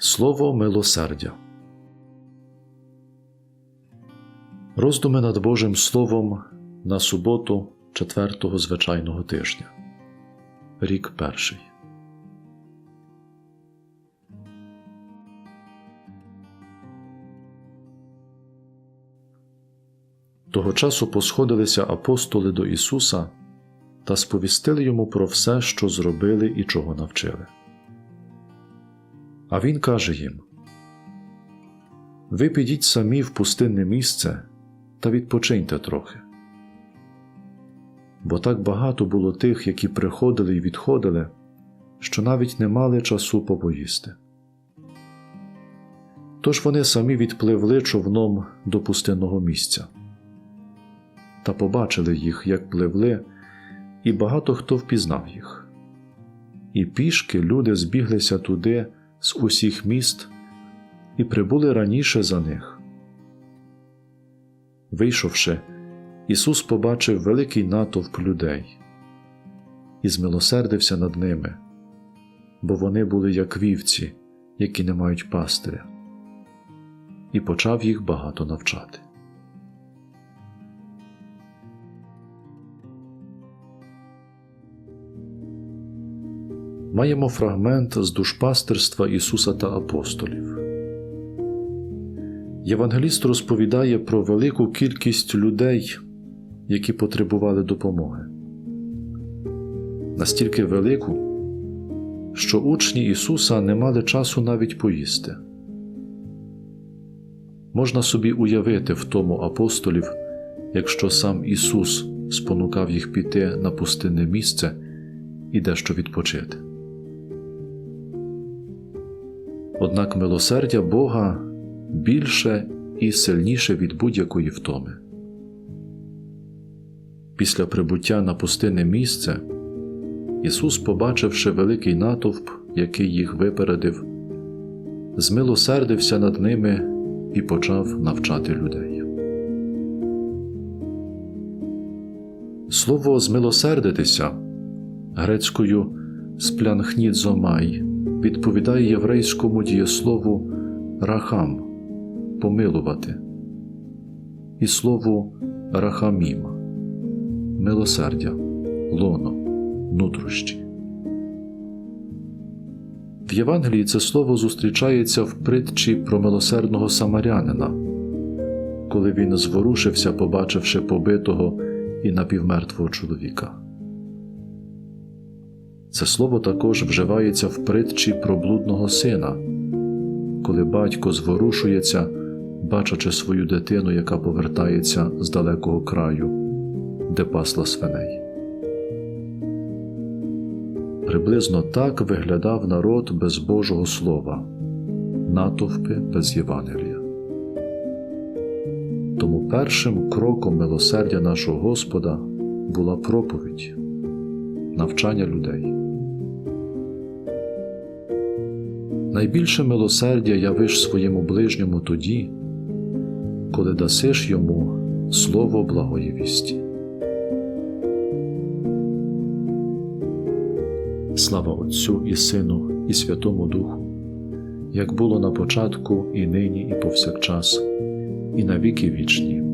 Слово милосердя. Роздуми над Божим Словом на суботу четвертого звичайного тижня. Рік перший. Того часу посходилися апостоли до Ісуса та сповістили йому про все, що зробили і чого навчили. А Він каже їм: Ви підіть самі в пустинне місце та відпочиньте трохи. Бо так багато було тих, які приходили і відходили, що навіть не мали часу попоїсти. Тож вони самі відпливли човном до пустинного місця та побачили їх, як пливли, і багато хто впізнав їх. І пішки люди збіглися туди з усіх міст і прибули раніше за них. Вийшовши, Ісус побачив великий натовп людей і змилосердився над ними, бо вони були як вівці, які не мають пастиря, і почав їх багато навчати. Маємо фрагмент з душпастерства Ісуса та апостолів. Євангеліст розповідає про велику кількість людей, які потребували допомоги. Настільки велику, що учні Ісуса не мали часу навіть поїсти. Можна собі уявити в тому апостолів, якщо сам Ісус спонукав їх піти на пустинне місце і дещо відпочити. Однак милосердя Бога більше і сильніше від будь-якої втоми. Після прибуття на пустинне місце Ісус, побачивши великий натовп, який їх випередив, змилосердився над ними і почав навчати людей. Слово змилосердитися грецькою сплянхнідзомай відповідає єврейському дієслову рахам помилувати і слову рахамім милосердя, лоно, нутрощі. В Євангелії це слово зустрічається в притчі про милосердного самарянина, коли він зворушився, побачивши побитого і напівмертвого чоловіка. Це слово також вживається в притчі про блудного сина, коли батько зворушується, бачачи свою дитину, яка повертається з далекого краю, де пасла свиней. Приблизно так виглядав народ без Божого Слова, натовпи без Євангелія. Тому першим кроком милосердя нашого Господа була проповідь, навчання людей. Найбільше милосердя явиш своєму ближньому тоді, коли дасиш йому слово благої вісті. Слава Отцю і Сину, і Святому Духу, як було на початку, і нині, і повсякчас, і на віки вічні.